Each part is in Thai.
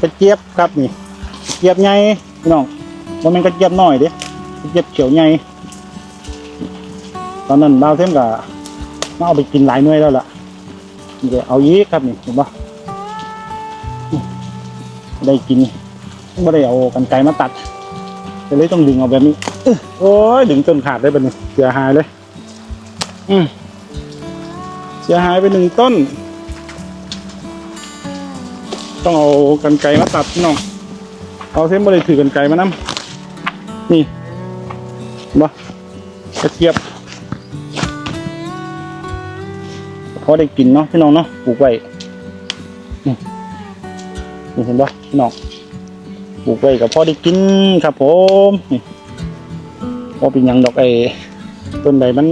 กระเจี๊ยบครับนี่กระเจี๊ยบใหญ่พี่น้องว่ามันกระเจี๊ยบน้อยเด้กระเจี๊ยบเขียวใหญ่ตอนนั้นดาวเทมกับมาเอาไปกินหลายหน่วยแล้วล่ะเดี๋ยวเอายีกครับนี่เห็นปะได้กินไม่ได้เอากันไกรมาตัดเลยต้องดึงเอาแบบนี้โอ้ยดึงจนขาดได้ปะเนี่ยเสียหายเลย อืมเสียหายไปหนึ่งต้น ต้องเอากันไกรมาตัดพี่น้องเอาเส้นบริถือกันไกรมานํนี่เห็นบ่กระเทียบพอได้กินเนาะพี่น้องเนาะปลูกไว้นี่นี่เห็นบ่พี่น้องปลูกไว้กับพอได้กินครับผมนี่พอเป็นยังดอกไอ้ต้นใดมัน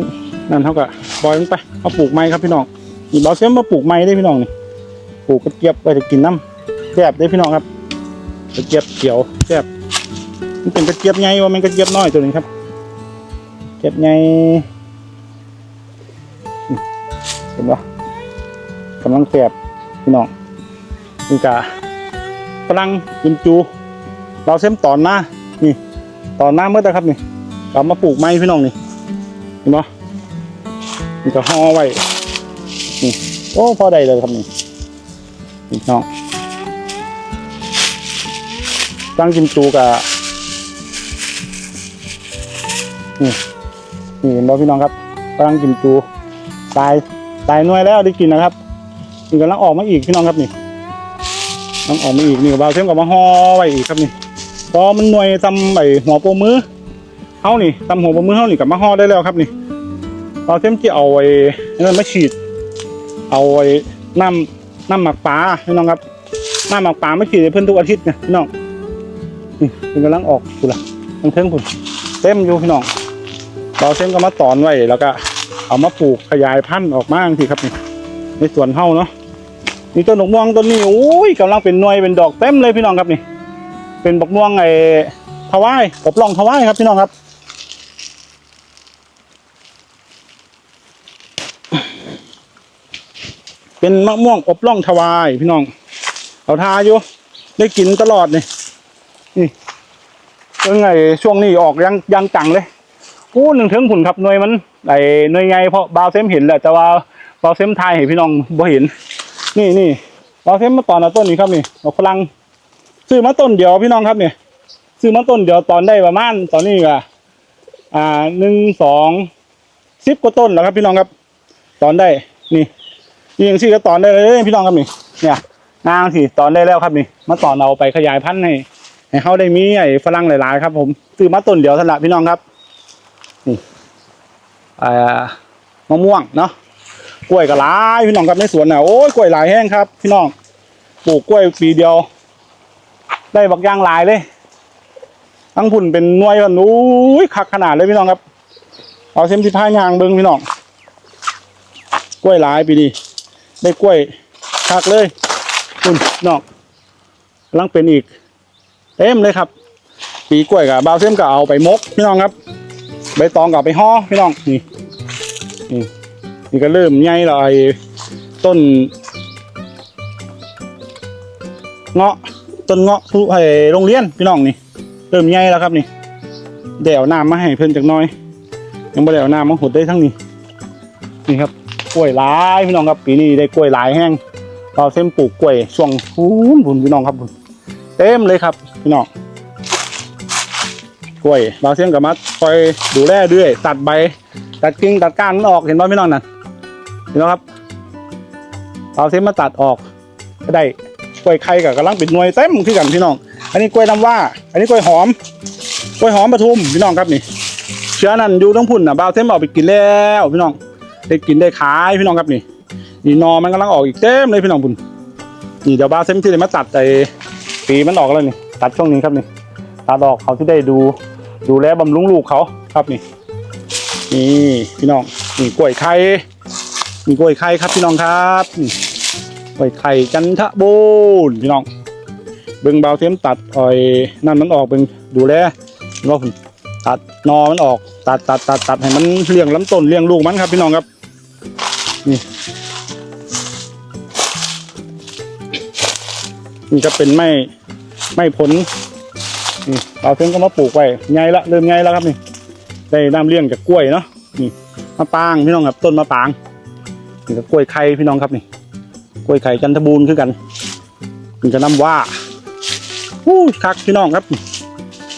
นั่นเท่ากับปล่อยมันไปเอาปลูกไม้ครับพี่น้องนี่เราเส้นมาปลูกไม้ได้พี่น้องนี่ปลูกกระเจี๊ยบไปจะกินน้ำ แซ่บเด้พี่น้องครับกระเจี๊ยบเขียวแซ่บมันเป็นกระเจี๊ยบใหญ่ว่ามันกระเจี๊ยบน้อยตัวหนึงครับกระเจี๊ยบใหญ่นี่เห็นปะกำลังแซ่บพี่น้องนี่กะฝรั่งกิมจู เราเส้นตอนหน้านี่ตอนหน้าเมื่อไหร่ครับนี่เรามาปลูกไม้พี่น้องนี่เห็นปะนี่ก็ห่อไว้นี่โอ้พอได้เลยครับนี่พี่น้อง ตั้งกิมจูกับนี่นี่เห็นบ่พี่น้องครับตั้งกิมจูตายตายหน่วยแล้วได้กินนะครับนี่กำลังออกมาอีกพี่น้องครับนี่กำลังออกมาอีกนี่กับบาเทมกับมาห่อไว้อีกครับนี่พอมันหน่วยตำไอหัวโปมือเฮานี่ตำหัวโปมือเฮานี่กับมาห่อได้แล้วครับนี่บาเทมจะเอาไอ้นั่นมาฉีด เอาไอ้น้ำน้ำหมักปลาพี่น้องครับน้ำหมักปลาไม่ฉีดเพื่อนทุกอาทิตย์ไงพี่น้อง นี่เป็นกำลังออกกูละทั้งเทิงผมเต็มอยู่พี่น้องเราเส้นก็มาตอนไว้แล้วก็เอามาปลูกขยายพันธุ์ออกมาทีครับนี่ในสวนเฮาเนาะนี่ต้นดอกม่วงต้นนี้โอ้ยกำลังเป็นหน่วยเป็นดอกเต็มเลยพี่น้องครับนี่ เป็นดอกม่วงไอ้ทวายอบล่องทวายครับพี่น้องครับเป็นมะม่วงอบล่องทวายพี่น้อง เอาทาอยู่ ได้กินตลอดนี่ นี่เป็นไงช่วงนี้ออกยังยังจังเลยกู้หนึ่งถึงผุนครับหน่วยมันไอหน่วยไงเพราะบาวเซมเห็นแหละแต่ว่าบาวเซมไทยเห็นพี่น้องบ่เห็น นี่นี่บาวเซมมาตอนต้นนี้ครับนี่ดอกฝรั่งซื้อมาต้นเดียวพี่น้องครับเนี่ยซื้อมาต้นเดียวตอนได้ประมาณตอนนี้ก็อ่าหนึ่งสองสิบกว่าต้นแล้วครับ พี่น้องครับ ตอนได้นี่นี่ยังซี่ก็ตอนได้เลยพี่น้องครับนี่เนี่ยนางสิตอนได้แล้วครับนี่มาตอนเอาไปขยายพันธุ์ให้ ให้เขาได้มีไอ้ฝรั่งหลายๆครับ ผมซื้อมาต้นเดียวสละพี่น้องครับนี่อ่ามะม่วงเนาะกล้วยก็หลายพี่น้องครับในสวนน่ะโอ้ยกล้วยหลายแห้งครับ พี่น้องปลูกกล้วยปีเดียว ได้บักย่างหลายเลยทั้งผุ่นเป็นน่วยกันนู้ยคักขนาดเลยพี่น้องครับเอาเส้นที่พายางเบิ้งพี่น้องกล้วยหลายปีนี้ได้กล้วยคักเลยคุณน้องกำลังเป็นอีก เต็มเลยครับ ปีกล้วยกับบาวเส้มก็เอาไปมกพี่น้องครับ ใบตองกับไปห่อพี่น้องนี่นี่นี่ก็เริ่มใหญ่และไอ้ต้นเงาะต้นเงาะผู้ไอ้โรงเรียนพี่น้องนี่ เริ่มใหญ่แล้วครับนี่เดี๋ยวน้ำมาให้เพิ่นจักน้อย ยังไม่ได้เอาน้ำมาหดได้ทั้งนี้นี่ครับกล้วยหลายพี่น้องครับปีนี้ได้กล้วยหลายแห้งเราเส้นปลูกกล้วยช่วงพูนพูนพี่น้องครับพูนเต็มเลยครับ พี่น้องกล้วยบางเสียงกับมัดคอยดูแลด้วยตัดใบ ตัดกิ่งตัดก้านมันออกเห็นป่ะพี่น้องนั่นเห็นไหมครับบางเสียงมาตัดออกก็ได้กล้วยไข่กับกำลังป็นหน่วยเต็มขึ้นกันพี่น้อง อันนี้กล้วยน้ำว่า อันนี้กล้วยหอม กล้วยหอมปทุมพี่น้องครับนี่ เชื้อนั่นอยู่ทั้งพุ่นน่ะบาวเทมเอาไปกินแล้วพี่น้อง ได้กินได้ขายพี่น้องครับนี่ นี่นอมันกำลังออกอีกเต็มเลยพี่น้องพุ่นนี่เดี๋ยวบาวเทมที่ได้มาตัดไอ้ปีมันออกแล้วนี่ ตัดช่วงนี้ครับนี่ตัดออกเขาที่ได้ดู ดูแลบำรุงลูกเขาครับนี่นี่พี่น้องนี่กล้วยไข่นี่กล้วยไข่ครับพี่น้องครับนี่กล้วยไข่จันทบูรพี่น้องเบิ่งเบาเทียมตัดอ่อยนั่นมันออกเบิ่งดูแลว่าผมตัดนอมันออกตัดตัดตัดตัดให้มันเลี้ยงลำต้นเลี้ยงลูกมันครับพี่น้องครับนี่นี่ก็เป็นไม้ ไม่ผลนี่เราเพิ่งก็มาปลูกไว้ไงละเริ่มไงแล้วครับนี่ได้น้ำเลี้ยงจากกล้วยเนาะนี่มะปรางพี่น้องครับต้นมะปรางนี่ก็กล้วยไข่พี่น้องครับนี่ กล้วยไข่จันทบูรณ์คือกันมันจะน้ำว่าฮู้คักพี่น้องครับ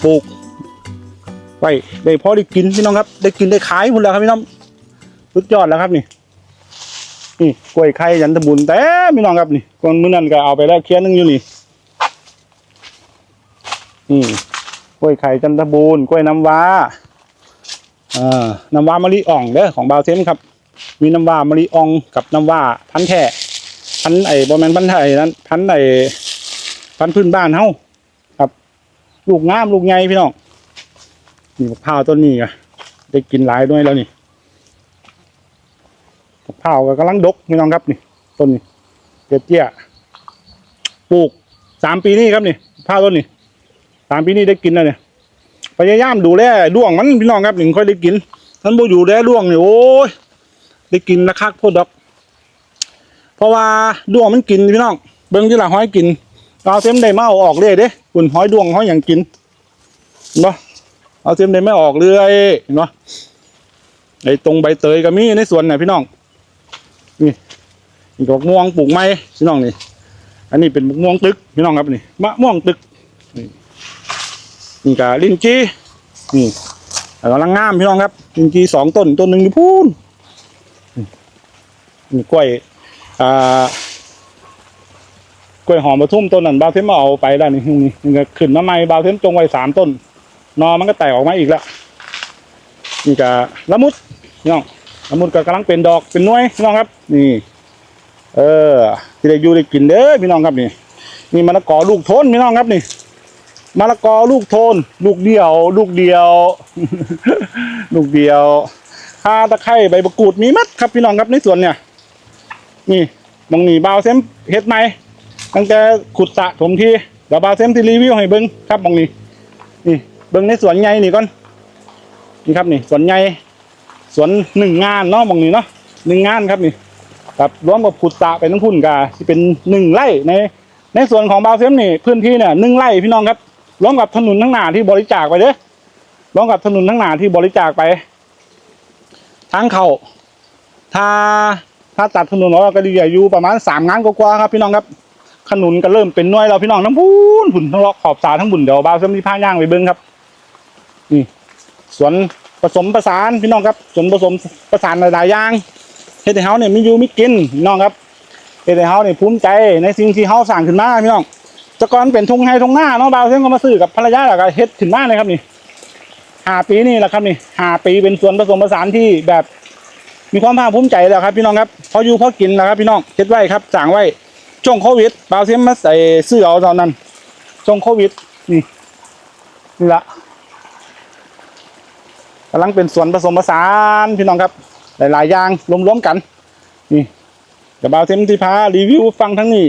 ปลูกไว้ได้พอได้กินพี่น้องครับ ได้กินได้ขายหมดแล้วครับพี่น้องสุดยอดแล้วครับนี่นี่กล้วยไข่ยันตะบุญแต่พี่น้องครับนี่ก่อนมื้อนั้นก็เอาไปแล้วเคี้ยนนึงอยู่นี่ นี่กล้วยไข่จันทบูรณ์กล้วยน้ำว้าอ่าน้ำว้ามะลิอ่องเด้อของบาวเซมครับ มีน้ำว้ามะลิอ่องกับน้ำว้าพันแท้พันไอ้บ่แมนพันไทยนั้นพันไอ้พันพื้นบ้านเฮาครับ ลูกงามลูกใหญ่พี่น้องนี่มะพร้าวต้นนี้อะได้กินหลายด้วยแล้วนี่มะพร้าวก็กำลังดกพี่น้องครับนี่ต้นนี้เตี้ยเตี้ยปลูกสามปีนี่ครับนี่มะพร้าวต้นนี้ สามปีนี่ได้กินแล้วเนี่ยพยายามดูแลด้วงมันพี่น้องครับหนึ่งค่อยได้กินท่านบ่อยู่แลด้วงเนี่ยโอ้ยได้กินนะคักโพดดอก เพราะว่าด้วงมันกินพี่น้องเบิ่งที่หละห้อยกินเอาเต็มได้มาเอาออกเลยเด้คุณห้อยดวงห้อยอย่างกินเห็นปะเอาเต็มได้ไม่ออกเลยเห็นปะไอ้ตรงใบเตยก็มีในสวนน่ะพี่น้องนี่ดอกม่วงปลูกไม้พี่น้องนี่ อันนี้เป็นม่วงตึกพี่น้องครับนี่มะม่วงตึก นี่กะลิ้นจีนี่กำลังงามพี่น้องครับลิ้นจีสองต้นต้นหนึ่งอยู่พูนนี่กล้วยอ่ากล้วยหอมปทุ่มต้นนั้นบาวเทมมาเอาไปแล้วนี่นี่นี่ก็ขึ้นมาใหม่บาวเทมจงไว้สามต้นนอมันก็แตกออกมาอีกแล้วนี่กะละมุดพี่น้องสมุนก็กำลังเป็นดอกเป็นน้วยพี่น้องครับ นี่ เออที่ได้อยู่ได้กินเด้อพี่น้องครับนี่นี่มะละกอลูกทนพี่น้องครับนี่ มะละกอลูกโทน ลูกเดียว ลูกเดียว ลูกเดียวข่าตะไคร้ใบมะกรูดมีมัดครับพี่น้องครับในสวนเนี่ย นี่มองนี่บาวเซมเฮ็ดใหมตั้งแต่ขุดสะถมทีเดี๋ยวบาวเซมที่รีวิวให้เบิ้งครับมองนี่นี่เบิ้งในสวนใหญ่นี่ก่อนนี่ครับนี่สวนใหญ่สวนหนึ่งงานเนาะมองนี้เนาะหนึ่งงานครับนี่ครับรวมกับขุดสะไปทั้งพุ่นกาที่เป็นหนึ่งไร่ในในส่วนของบาวเซมนี่พื้นที่เนี่ยหนึ่งไร่พี่น้องครับ รวมกับถนนทั้งหนาที่บริจาคไปเด้อรวมกับถนนทั้งหนาที่บริจาคไป ทางเขาถ้าถ้าตัดถนนออกก็ดีอยู่ประมาณสามงานกว่าครับ พี่น้องครับขนุนก็เริ่มเป็นน้อยแล้วพี่น้องทั้งพุ่นพุ่นทั้งเลาะขอบสาทั้งบุญเดี๋ยวบาวเซมที่ผ้าย่างไปเบิ้งครับนี่สวนผสมประสานพี่น้องครับส่วนผสมประสานหลายๆอย่างเฮดให้เฮาเนี่ยมีอยู่มีกินพี่น้องครับเฮดให้เฮาเนี่ยภูมิใจในสิ่งที่เฮาสร้างขึ้นมาพี่น้อง แต่ก่อนเป็นทุ่งไร่ทุ่งนาเนาะบ่าวเส้นก็มาซื้อกับภรรยาแล้วก็เฮ็ดขึ้นมานเลยครับนี่ห้าปีนี่แหละครับนี่ห้าปีเป็นส่วนผสมผสานที่แบบมีความภาคภูมิใจแล้วครับพี่น้องครับพออยู่พอกินแล้วครับพี่น้องเฮ็ดไว้ครับสั่งไว้ช่วงโควิดบ่าวเส้นมาใส่ซื้อเอาตอนนั้นช่วงโควิดนี่นี่ละกำลังเป็นส่วนผสมผสานพี่น้องครับ หลาย ๆ อย่างรวมๆกัน นี่เดี๋ยวบาวเทมที่พารีวิวฟังทั้งนี้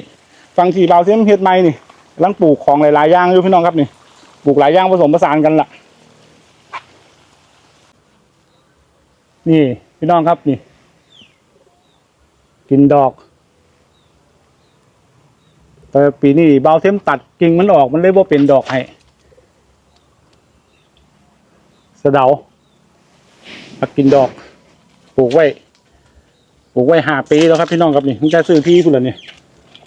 ฟังที่บาวเทมเฮ็ดใหม่นี่ ลังปลูกของหลายๆอย่างอยู่พี่น้องครับนี่ปลูกหลายอย่างผสมผสานกันละนี่พี่น้องครับนี่ กินดอกแต่ปีนี้เบาเทมตัดกิ่งมันออกมันเลยว่าเป็นดอกให้สะเดาผักกินดอก ปลูกไว้ปลูกไว้หาปีแล้วครับพี่น้องครับนี่มันจะซื้อที่พุ่นละนี่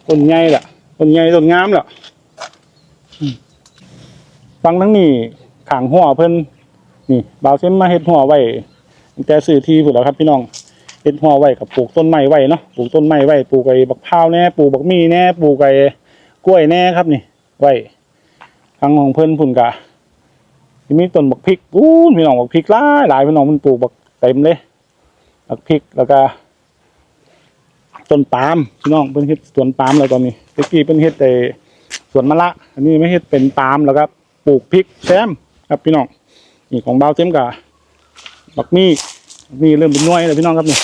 ต้นใหญ่ละต้นใหญ่ต้นงามละ ฟังทั้งนี้ขางหัวเพิ่นนี่บาวเส้นมาเฮ็ดหัวไว้มันจะซื้อที่พุ่นแล้วครับพี่น้องเฮ็ดหัวไว้กับปลูกต้นไม้ไว้เนาะปลูกต้นไม้ไว้ปลูกไอ้บักพร้าวแน่ปลูกบักมี่แน่ปลูกไอ้กล้วยแน่ครับนี่ ไว้ทางของเพิ่นพุ่นกะที่มีต้นบักพริกอู้พี่น้องบักพริกหลายหลายพี่น้องมันปลูกบักเต็มเลยบักพริกแล้วก็ต้นปาล์มพี่น้องเป็นเฮ็ดสวนปาล์มแล้วตอนนี้ตะกี้เป็นเฮ็ดแต่ สวนมะละ อันนี้ไม่เฮ็ดเป็นปาล์มแล้วก็ปลูกพริกแซมครับพี่น้องนี่ของบ่าเต็มกะบักมี่บักมี่เริ่มเป็นน่วยแล้วพี่น้องครับนี่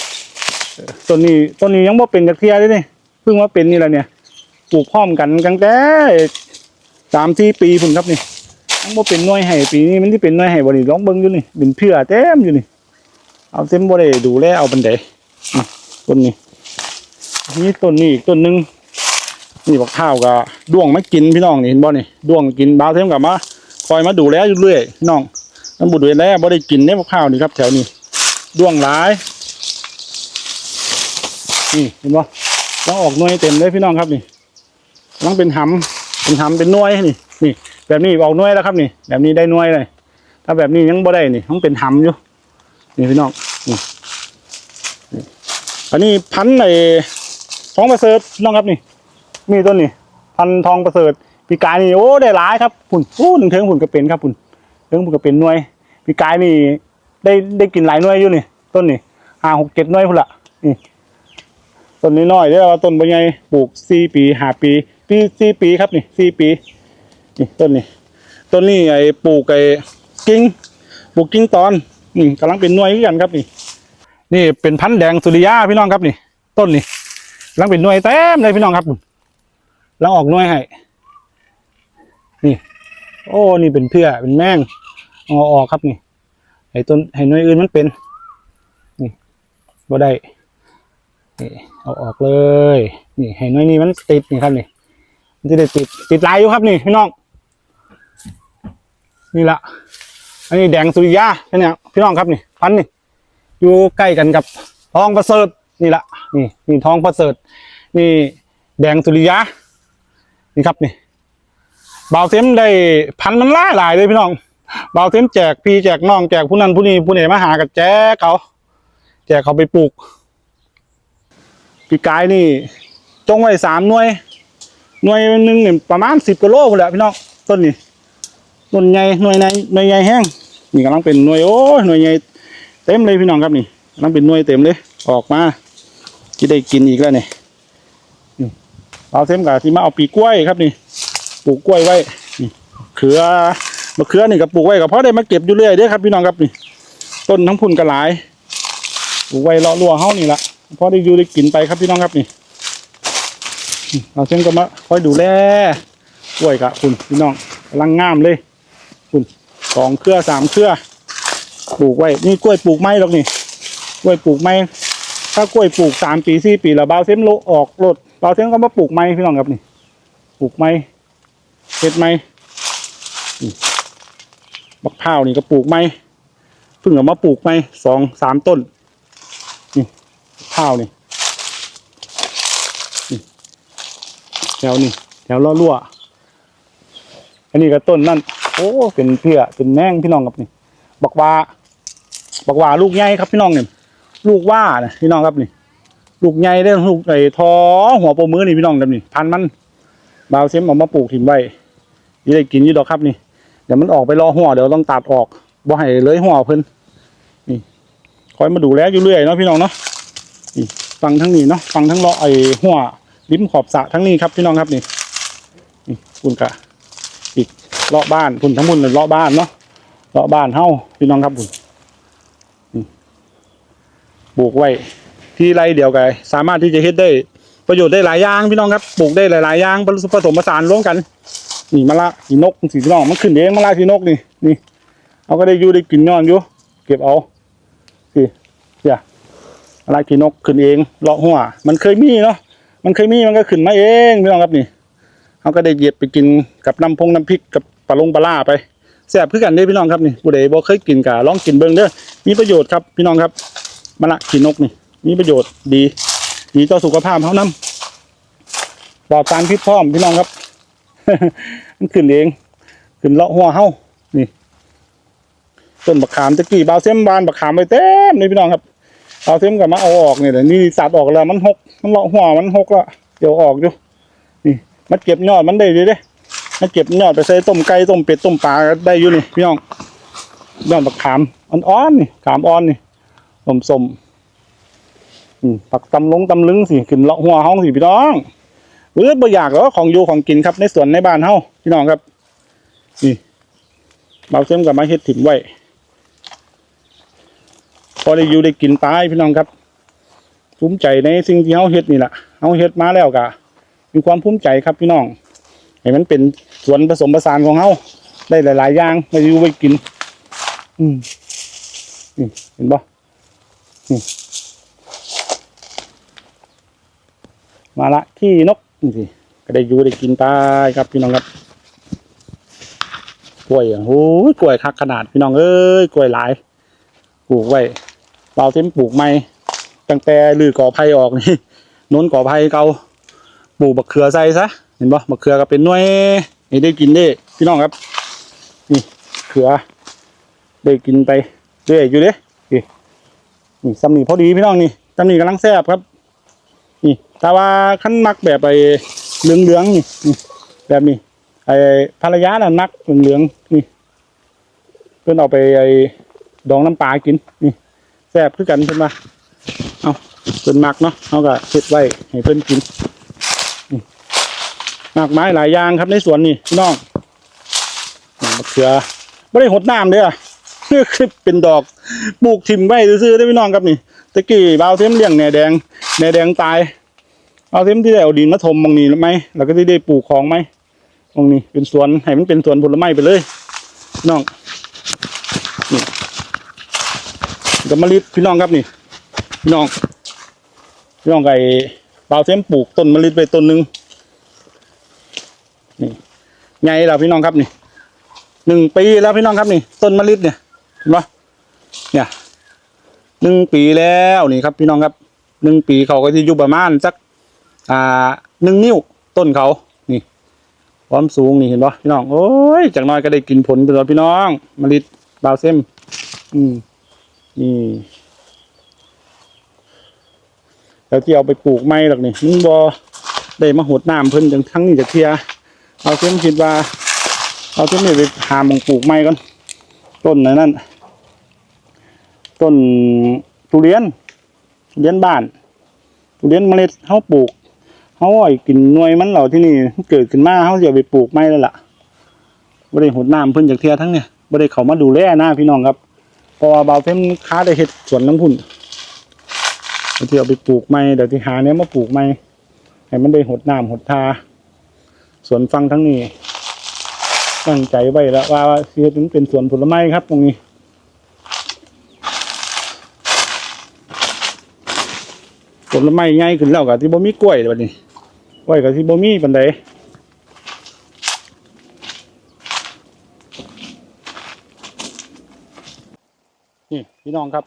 ต้นนี้ต้นนี้ยังบ่เป็นจักเทียเลยนี่เพิ่งมาเป็นนี่แหละเนี่ยปลูกพร้อมกันตั้งแต่สามสี่ปีพุ่นครับนี่มันบ่เป็นน่วยให้ปีนี้มันที่เป็นน่วยให้บ่นี่ลองเบิ่งอยู่นี่เป็นเพื่อเต็มอยู่นี่ เอาเต็มบ่ได้ดูแลเอาบันไดอะต้นนี้นี่ต้นนี้อีกต้นหนึ่ง นี่บักข้าวกับด้วงไมากินพี่น้องนี่เห็นบ่นี่ด้วงกินบ้าเท่มกับมาคอยมาดูแลอยู่เรื่อยพี่น้องน้ำบุดเวลแล้วบ่ได้กินเนี่ยบักข้าวนี่ครับแถวนี้ด้วงหลายนี่เห็นบ่ต้องออกหน่วยเต็มเลยพี่น้องครับนี่ต้องเป็นหำเป็นหำเป็นหน่วยนี่นี่ แบบนี้ออกหน่วยแล้วครับนี่ แบบนี้ได้หน่วยเลย ถ้าแบบนี้ยังบ่ได้นี่ต้องเป็นหำอยู่นี่พี่น้องนี่อันนี้พันในท้องประเสริฐน้องครับนี่ มีต้นนี่พันธุ์ทองประเสริฐปีกายนี่โอ้ได้หลายครับหุ่นโอ้หนึ่งเทิงหุ่นกระเป็นครับหุ่นเทิงหุ่นกระเป็นหน่วยปีกายนี่ได้ได้กินหลายหน่วยอยู่นี่ ต้นนี่ห้าหกเจ็ดหน่วยพุ่นละนี่ต้นนี้น้อยเด้อว่าต้นใบใหญ่ปลูกสี่ปีห้าปี ปีสี่ปีครับนี่สี่ปีนี่ต้นนี้ต้นนี้ไอ้ปลูกไอ้กิ้งปลูกกิ้งตอนนี่กำลังเป็นหน่วยกันครับนี่ นี่เป็นพันธุ์แดงสุริยาพี่น้องครับนี่ ต้นนี่กำลังเป็นหน่วยเต็มเลยพี่น้องครับ แล้วออกน่วยให้นี่ โอ้นี่เป็นเพื่อเป็นแมงเอาออกครับนี่ให้ต้นให้หน่วยอื่นมันเป็น นี่บ่ได้นี่เอาออกเลย นี่ให้หน่วยนี้มันติดนี่ครับนี่มันจะได้ติดติดลายอยู่ครับนี่พี่น้อง นี่ละอันนี้แดงสุริยาเนี่ยพี่น้องครับนี่พันนี่อยู่ใกล้กันกับทองประเสริฐนี่ละนี่นี่ทองประเสริฐนี่แดงสุริยา นี่ครับนี่บ่าวเซมได้พันมันหลายหลายเลยพี่น้องบ่าวเซมแจกพี่แจกน้องแจกผู้นั้นผู้นี้ผู้นี้มาหากับแจกเขาแจกเขาไปปลูกปีกายนี่จงไว้สามหน่วย หน่วยหนึ่งเนี่ยประมาณสิบกิโลพุ่นแหละพี่น้องต้นนี้ต้นใหญ่หน่วยในหน่วยใหญ่แห้งนี่กำลังเป็นหน่วยโอ้หน่วยใหญ่เต็มเลยพี่น้องครับนี่กำลังเป็นหน่วยเต็มเลย ออกมาที่ได้กินอีกแล้วเนี่ย เอาเส้นกับที่มาเอาปีกล้วยครับนี่ปลูกกล้วยไว้นี่เขือมะเขือนี่ก็ปลูกไว้ก็เพราะได้มาเก็บอยู่เรื่อยเด้อครับพี่น้องครับนี่ต้นทั้งพุ่นกระหลายปลูกไว้เลาะรั่วเฮานี่ละเพราะได้อยู่ได้กินไปครับพี่น้องครับนี่เอาเส้นก็มาคอยดูแลกล้วยกับคุณพี่น้องกำลังงามเลย คุณสองเครือสามเครือปลูกไว้นี่กล้วยปลูกไม้หรอกนี่กล้วยปลูกไม้ถ้ากล้วยปลูกสามปีสี่ปีแล้วเบาเส้นโลออกโลด เราเส้นก็มาปลูกไม้พี่น้องครับนี่ปลูกไม้เห็ดไม้บักพร้าวนี่ก็ปลูกไม้เพิ่งเอามาปลูกไม้สองสามต้นนี่พร้าวนี่นี่แถวนี่แถวล่อรั่วอันนี้ก็ต้นนั่นโอ้เป็นเพี้ยเป็นแมงพี่น้องครับนี่บักว่าบักว่าลูกใหญ่ครับพี่น้องเนี่ยลูกว่านะพี่น้องครับนี่ ลูกใหญ่ได้อลูกไอ้ทอหัวโปมือนี่พี่น้องแบบนี้พันมันบาวเซมเอามาปลูกถิ่มไว้ยี่ได้กินอยี่ดอกครับนี่เดี๋ยวมันออกไปรอหัวเดี๋ยวต้องตัดออกบ่ให้เลยหัวเพิ่นนี่คอยมาดูแลอยู่เรื่อยเนาะพี่น้องเนาะนี่ฟังทั้งนี้เนาะฟังทั้งเลาะไอ้หัวริมขอบสะทั้งนี้ครับพี่น้องครับนี่นี่คุณกะอีกเลาะบ้านคุณทั้งหมดเลยเลาะบ้านเนาะเลาะบ้านเฮ้าพี่น้องครับคุณปลูกไว้ ที่ไรเดียวกันสามารถที่จะเฮ็ดได้ ประโยชน์ได้หลายอย่างพี่น้องครับปลูกได้หลายๆอย่างผสมผสานร่วมกันนี่มะละสีนกสีพี่น้องมันขึ้นเองมะละสีนกนี่นี่ เอาก็ได้อยู่ได้กินนอนอยู่เก็บเอาสิเดี๋ยวมะละสีนกขึ้นเองเลาะหัวมันเคยมีเนาะมันเคยมีมันก็ขึ้นมาเองพี่น้องครับนี่เอาก็ได้เหยียบไปกินกับน้ำพงน้ำพริกกับปลาลงปลาล่าไปแซ่บคือกันเด้พี่น้องครับนี่ผู้ใดบ่เคยกินกะลองกินเบิ่งเด้อมีประโยชน์ครับพี่น้องครับมะละขีนกนี่ มีประโยชน์ดีดีต่อสุขภาพเขานำปลอดสารพิษพร้อมพี่น้องครับ มันขึ้นเอง ขึ้นเลาะหัวเฮานี่ต้นบักขามตะกี้บาวเซมบานบักขามไปเต็มเลยพี่น้องครับบาวเซมกับมาเอาออกเนี่ยนี่สัตว์ออกแล้วมันหก มันเลาะหัวมันหกละเดี๋ยวออกอยู่นี่มันเก็บยอดมันได้ดีเด้มันเก็บยอดไปใส่ต้มไก่ต้มเป็ดต้มปลาได้อยู่นี่พี่น้องยอดบักขามอ่อนๆนี่ขามอ่อนนี่สมๆอืม ผักตำลงตำลึงสิขึ้นเลาะหัวห้องสิพี่น้องเบื่อบ่อยากหรอกของอยู่ของกินครับในสวนในบ้านเฮาพี่น้องครับนี่เบาเส้นกับมาเฮ็ดถิ่มไว้พอได้อยู่ได้กินตายพี่น้องครับภูมิใจในสิ่งที่เฮาเฮ็ดนี่แหละเฮาเฮ็ดมาแล้วกะมีความภูมิใจครับพี่น้องให้มันเป็นสวนผสมผสานของเฮาได้หลาย ๆ อย่างได้อยู่ไว้กิน อืมนี่เห็นบ่ มาละขี้นกนี่สิก็ได้อยู่ได้กินไปครับพี่น้องครับกล้วยอะโอ้ยกล้วยคักขนาดพี่น้องเอ้ยกล้วยหลายปลูกไว้เปล่าเต็มปลูกใหม่ตั้งแต่ลือก่อไผ่ออกนี่น้นก่อไผ่เก่าปลูกบักเขือใส่ซะเห็นปะบักเขือก็เป็นน่วยนี่ได้กินได้พี่น้องครับ นี่เขือ ได้กินไปเรื่อยอยู่เด้นี่นี่ซ้ำนี่พอดีพี่น้องนี่ซ้ำนี่กำลังแซ่บครับ นี่ว่าขั้นมักแบบไปเหลืองเหลืองนี่แบบนี้ ไอ้ภรรยาน่ะมักเหลืองเหลืองนี่ เพื่อนเอาไปไอ้ดองน้ำปลากินนี่แซ่บคือกันเพื่อนมาเอาเพื่อนมักเนาะเขาก็เฮ็ดไว้ให้เพื่อนกินมากไม้หลายอย่างครับในสวนนี่พี่น้องมะเขือไม่ได้หดน้ำเด้อคือเป็นดอกปลูกถิ่มไว้ซื่อได้พี่น้องครับนี่ตะกี้บ่าวเทมเลี้ยงแหน่แดงแหน่แดงตาย เอาเทมที่ได้เอาดินมาถมบางนี้แล้วไหมแล้วก็ที่ได้ปลูกของไหมตรงนี้เป็นสวนให้มันเป็นสวนผลไม้ไปเลยน้องนี่กับมะลิพี่น้องครับนี่พี่น้องพี่น้องไก่บ่าเทมปลูกต้นมะลิไปต้นหนึ่งนี่ใหญ่แล้วพี่น้องครับนี่หนึ่งปีแล้วพี่น้องครับนี่ต้นมะลิเนี่ยเห็นปะเนี่ยหนึ่งปีแล้วนี่ครับพี่น้องครับหนึ่งปีเขาก็จะอยู่ประมาณสัก อ่าหนึ่งนิ้วต้นเขานี่ความสูงนี่เห็นปะพี่น้องโอ้ยจากน้อยก็ได้กินผลไปแล้วพี่น้องมะลิบาวเซมอืมนี่แล้วที่เอาไปปลูกไม้หรอกนี่มันบอได้มาหดน้ำเพิ่นจังทั้งนี้จะเทียเอาเซมคิดว่าเอาเซมนี่ไปหามองปลูกไม้ก่อนต้นไหนนั่นต้นทุเรียนทุเรียนบ้านทุเรียนเมล็ดเขาปลูก เขาอ้อยกินหน่วยมันเหล่าที่นี่เกิดขึ้นมาเขาจะไปปลูกไม่แล้วล่ะบ่ได้หดน้ำเพิ่นจากเทียทั้งเนี่ยบ่ได้เขามาดูแลหนะพี่น้องครับพราะว่าบาวเพิ่นค้าได้เฮ็ดสวนน้ำพุ่นเดี๋ยวที่เอาไปปลูกไม่เดี๋ยวที่หาเนี้ยมาปลูกไม่ให้มันได้หดน้ำหดทาสวนฟังทั้งนี้ตั้งใจไว้แล้วว่าเสียถึงเป็นสวนผลไม้ครับ ตรงนี้ผลไม้ใหญ่ขึ้นแล้วกับที่บ่มีกล้วยแบบนี้ ล้วยกับที่บ่มีปันใดนี่พี่น้องครับ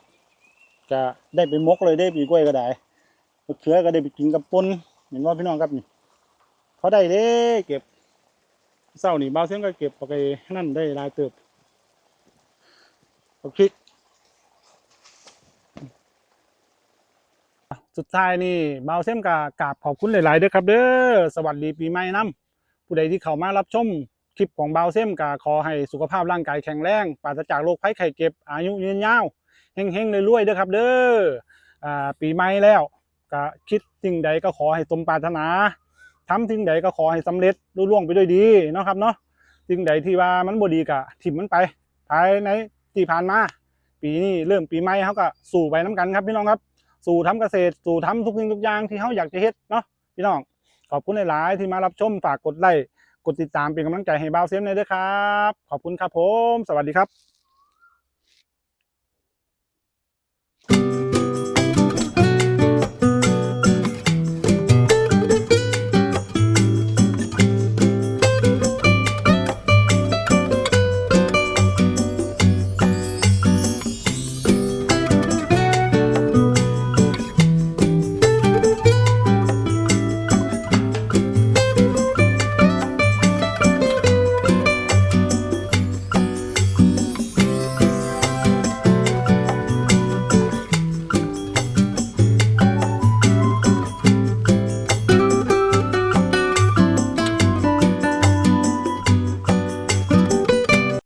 จะได้ไปมกเลยได้ปีกล้วยก็ได้มะเขือก็ได้ไปกินกับปุนเห็นว่าพี่น้องครับนี่เขาได้เด้เก็บเศร้านี่บ่าเสียงก็เก็บไปนั่นได้ลายเติบเอาคลิก สุดท้ายนี่บ่าวเสียงก็กราบขอบคุณหลาย ๆ เด้อครับ เด้อสวัสดีปีใหม่นํผู้ใดที่เข้ามารับชมคลิปของบ่าวเสียงก็ขอให้สุขภาพร่างกายแข็งแรงปราศจากโรคภัยไข้เจ็บอายุยืนยาวเฮงๆรวยๆเด้อครับ เด้ออ่าปีใหม่แล้วก็คิดสิ่งใดก็ขอให้สมปรารถนาทำสิ่งใดก็ขอให้สำเร็จรุ่ล่วงไปด้วยดีเนาะครับเนาะสิ่งใดที่ว่ามันบ่ดีก็ถิ่มมันไปภายในที่ผ่านมาปีนี้เริ่มปีใหม่เขาก็สู่ไปน้กันครับพี่น้องครับ สู่ทำเกษตรสู่ทำทุกสิ่งทุกอย่างที่เขาอยากจะเฮ็ดเนาะพี่น้องขอบคุณหลาย ๆ ที่มารับชมฝากกดไลค์กดติดตามเป็นกำลังใจให้บ่าวเซมเลยด้วยครับ ขอบคุณครับผม สวัสดีครับ